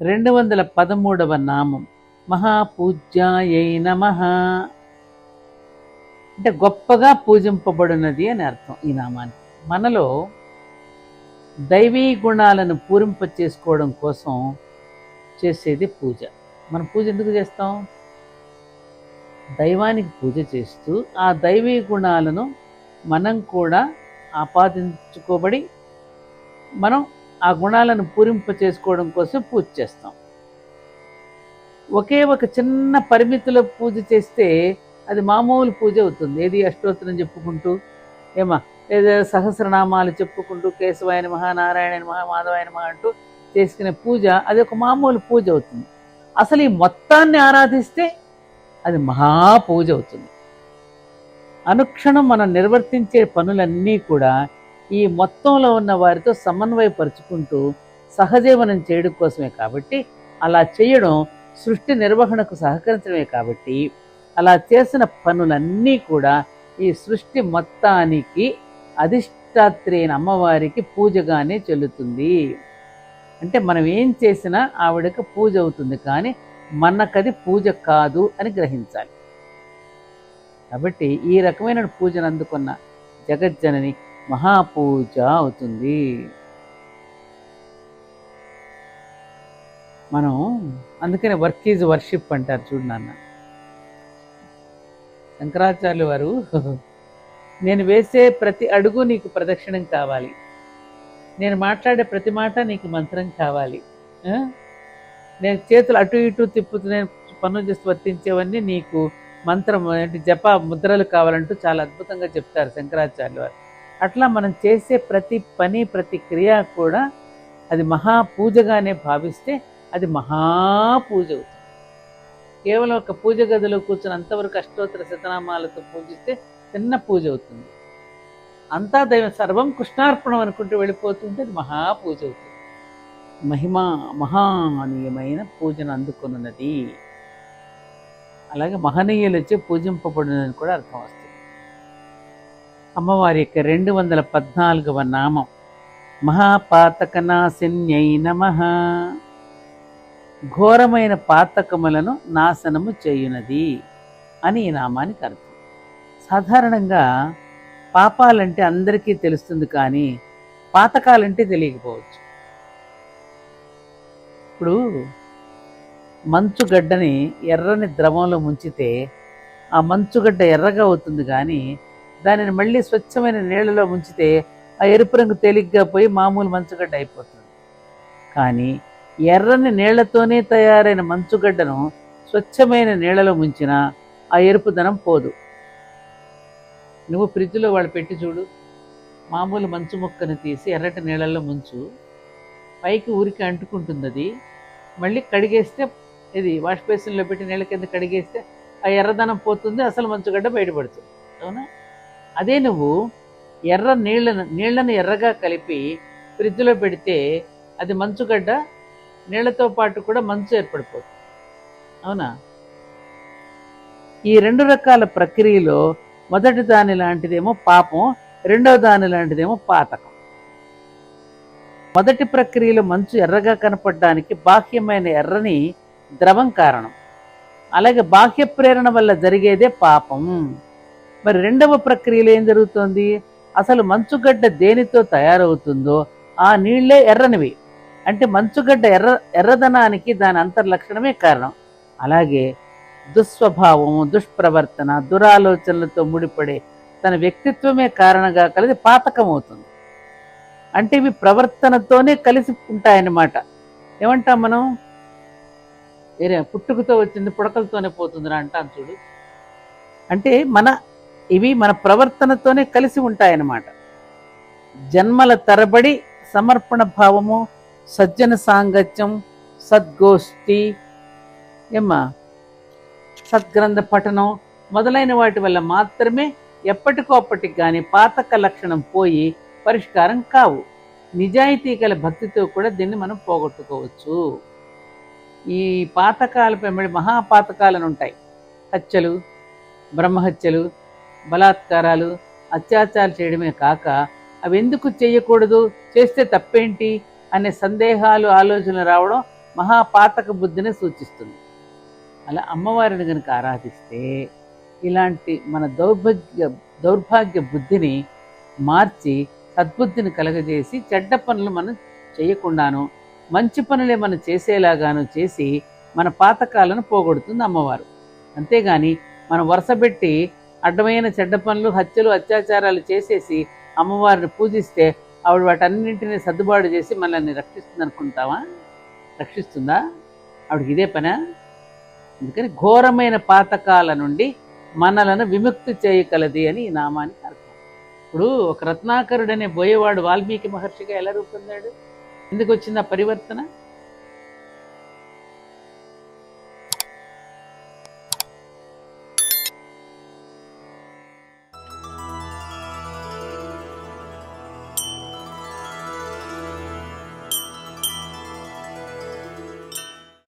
రెండు వందల పదమూడవ నామం. మహాపూజ్యాయై నమ. అంటే గొప్పగా పూజింపబడినది అని అర్థం ఈ నామానికి. మనలో దైవీ గుణాలను పూరింప చేసుకోవడం కోసం చేసేది పూజ. మనం పూజ ఎందుకు చేస్తాం? దైవానికి పూజ చేస్తూ ఆ దైవీ గుణాలను మనం కూడా ఆపాదించుకోబడి మనం ఆ గుణాలను పూరింప చేసుకోవడం కోసం పూజ చేస్తాం. ఒకే ఒక చిన్న పరిమితిలో పూజ చేస్తే అది మామూలు పూజ అవుతుంది. ఏది అష్టోత్తరం చెప్పుకుంటూ ఏమా లేదా సహస్రనామాలు చెప్పుకుంటూ కేశవాయన మహానారాయణ మహా మాధవాయన మహా అంటూ చేసుకునే పూజ అది ఒక మామూలు పూజ అవుతుంది. అసలు ఈ మొత్తాన్ని ఆరాధిస్తే అది మహాపూజ అవుతుంది. అనుక్షణం మనం నిర్వర్తించే పనులన్నీ కూడా ఈ మొత్తంలో ఉన్న వారితో సమన్వయపరుచుకుంటూ సహజీవనం చేయడం కోసమే కాబట్టి అలా చేయడం సృష్టి నిర్వహణకు సహకరించడమే కాబట్టి అలా చేసిన పనులన్నీ కూడా ఈ సృష్టి మొత్తానికి అధిష్టాత్రి అయిన అమ్మవారికి పూజగానే చెల్లుతుంది. అంటే మనం ఏం చేసినా ఆవిడకి పూజ అవుతుంది కానీ మనకది పూజ కాదు అని గ్రహించాలి. కాబట్టి ఈ రకమైన పూజను అందుకున్న జగజ్జనని మహాపూజ అవుతుంది. మనం అందుకనే వర్క్ ఈజ్ వర్షిప్ అంటారు చూడు నాన్న. శంకరాచార్యులు వారు నేను వేసే ప్రతి అడుగు నీకు ప్రదక్షిణం కావాలి. నేను మాట్లాడే ప్రతి మాట నీకు మంత్రం కావాలి. ఆ? నేను చేతులు అటు ఇటు తిప్పుతూ నేను పనులు చేసి వర్తించేవన్నీ నీకు మంత్రం అంటే జప ముద్రలు కావాలంటూ చాలా అద్భుతంగా చెప్తారు శంకరాచార్యులు వారు. అట్లా మనం చేసే ప్రతి పని ప్రతి క్రియ కూడా అది మహాపూజగానే భావిస్తే అది మహాపూజ అవుతుంది. కేవలం ఒక పూజ గదిలో కూర్చుని అంతవరకు అష్టోత్తర శతనామాలతో పూజిస్తే చిన్న పూజ అవుతుంది. అంతా దైవం సర్వం కృష్ణార్పణం అనుకుంటూ వెళ్ళిపోతుంటే అది మహాపూజ అవుతుంది. మహిమా మహానీయమైన పూజను అందుకున్నది అలాగే మహనీయులచే పూజింపబడినని కూడా అర్థం వస్తుంది. అమ్మవారి యొక్క రెండు వందల పద్నాలుగవ నామం. మహాపాతకనాశన్యై నమ. ఘోరమైన పాతకములను నాశనము చేయునది అని ఈ నామానికి అర్థం. సాధారణంగా పాపాలంటే అందరికీ తెలుస్తుంది కానీ పాతకాలంటే తెలియకపోవచ్చు. ఇప్పుడు మంచుగడ్డని ఎర్రని ద్రవంలో ముంచితే ఆ మంచుగడ్డ ఎర్రగా అవుతుంది కానీ దానిని మళ్ళీ స్వచ్ఛమైన నీళ్ళలో ముంచితే ఆ ఎరుపు రంగు తేలిగ్గా పోయి మామూలు మంచుగడ్డ అయిపోతుంది. కానీ ఎర్రని నీళ్ళతోనే తయారైన మంచుగడ్డను స్వచ్ఛమైన నీళ్ళలో ముంచిన ఆ ఎరుపుదనం పోదు. నువ్వు ఫ్రిడ్జ్లో వాళ్ళు పెట్టి చూడు. మామూలు మంచు ముక్కను తీసి ఎర్రటి నీళ్ళల్లో ముంచు. పైకి ఊరికి అంటుకుంటుంది అది మళ్ళీ కడిగేస్తే ఇది వాష్ బేసిన్లో పెట్టి నీళ్ళ కింద కడిగేస్తే ఆ ఎర్రదనం పోతుంది అసలు మంచుగడ్డ బయటపడుతుంది. అవునా? అదే నువ్వు ఎర్ర నీళ్ళను నీళ్ళను ఎర్రగా కలిపి ఫ్రిడ్జ్లో పెడితే అది మంచుగడ్డ నీళ్ళతో పాటు కూడా మంచు ఏర్పడిపోతుంది. అవునా? ఈ రెండు రకాల ప్రక్రియలో మొదటి దాని లాంటిదేమో పాపం రెండవ దాని లాంటిదేమో పాతకం. మొదటి ప్రక్రియలో మంచు ఎర్రగా కనపడడానికి బాహ్యమైన ఎర్రని ద్రవం కారణం. అలాగే బాహ్య ప్రేరణ వల్ల జరిగేదే పాపం. మరి రెండవ ప్రక్రియలో ఏం జరుగుతోంది? అసలు మంచుగడ్డ దేనితో తయారవుతుందో ఆ నీళ్ళే ఎర్రనివి. అంటే మంచుగడ్డ ఎర్ర ఎర్రదనానికి దాని అంతర్లక్షణమే కారణం. అలాగే దుస్వభావము దుష్ప్రవర్తన దురాలోచనలతో ముడిపడే తన వ్యక్తిత్వమే కారణంగా కలిసి పాతకం అవుతుంది అంటే ఇవి ప్రవర్తనతోనే కలిసి ఉంటాయన్నమాట. ఏమంటాం మనం? ఏరే పుట్టుకతో వచ్చింది పుడకలతోనే పోతుందిరా అంటాం చూడు. అంటే మన ఇవి మన ప్రవర్తనతోనే కలిసి ఉంటాయన్నమాట. జన్మల తరబడి సమర్పణ భావము సజ్జన సాంగత్యం సద్గోష్ఠి ఏమ్మా? సద్గ్రంథ పఠనం మొదలైన వాటి వల్ల మాత్రమే ఎప్పటికో అప్పటికి కానీ పాతక లక్షణం పోయి పరిష్కారం కావు. నిజాయితీ గల భక్తితో కూడా దీన్ని మనం పోగొట్టుకోవచ్చు. ఈ పాతకాల పెంబడి మహాపాతకాలను ఉంటాయి హత్యలు బ్రహ్మహత్యలు బలాత్కారాలు అత్యాచారాలు చేయడమే కాక అవి ఎందుకు చేయకూడదు? చేస్తే తప్పేంటి? అనే సందేహాలు ఆలోచనలు రావడం మహాపాతక బుద్ధిని సూచిస్తుంది. అలా అమ్మవారిని కనుక ఆరాధిస్తే ఇలాంటి మన దౌర్భాగ్య దౌర్భాగ్య బుద్ధిని మార్చి సద్బుద్ధిని కలగజేసి చెడ్డ పనులు మనం చేయకుండాను మంచి పనులే మనం చేసేలాగాను చేసి మన పాతకాలను పోగొడుతుంది అమ్మవారు. అంతేగాని మనం వరుసపెట్టి అడ్డమైన చెడ్డ పనులు హత్యలు అత్యాచారాలు చేసేసి అమ్మవారిని పూజిస్తే ఆవిడ వాటన్నింటినీ సర్దుబాటు చేసి మనల్ని రక్షిస్తుంది అనుకుంటావా? రక్షిస్తుందా? ఆవిడకి ఇదే పనా? అందుకని ఘోరమైన పాతకాల నుండి మనలను విముక్తి చేయగలది అని ఈ నామానికి అర్థం. ఇప్పుడు ఒక రత్నాకరుడు అనే బోయేవాడు వాల్మీకి మహర్షిగా ఎలా రూపొందాడు? ఎందుకు వచ్చింది ఆ పరివర్తన?